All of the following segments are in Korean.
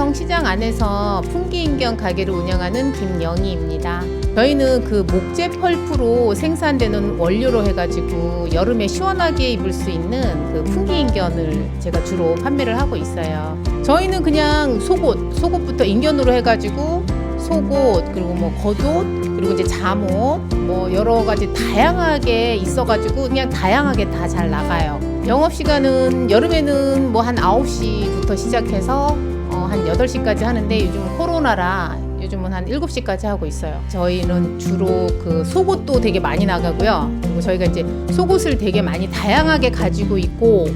양성시장 안에서 풍기인견 가게를 운영하는 김영희입니다. 저희는 그 목재 펄프로 생산되는 원료로 해가지고 여름에 시원하게 입을 수 있는 그 풍기인견을 제가 주로 판매를 하고 있어요. 저희는 그냥 속옷, 속옷부터 인견으로 해가지고 속옷 그리고 뭐 겉옷 그리고 이제 잠옷 뭐 여러 가지 다양하게 있어가지고 그냥 다양하게 다 잘 나가요. 영업 시간은 여름에는 뭐 한 9시부터 시작해서 어, 한 8시까지 하는데 요즘 코로나라 요즘은 한 7시까지 하고 있어요. 저희는 주로 그 속옷도 되게 많이 나가고요. 그리고 저희가 이제 속옷을 되게 많이 다양하게 가지고 있고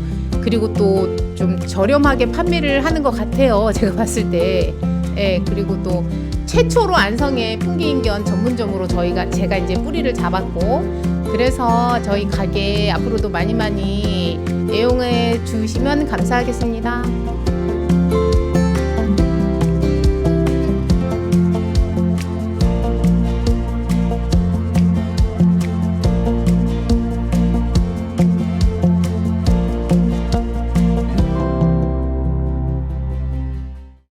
그리고 또 좀 저렴하게 판매를 하는 것 같아요. 제가 봤을 때. 예, 그리고 또 최초로 안성의 풍기인견 전문점으로 저희가 제가 이제 뿌리를 잡았고 그래서 저희 가게 앞으로도 많이 많이 애용해 주시면 감사하겠습니다.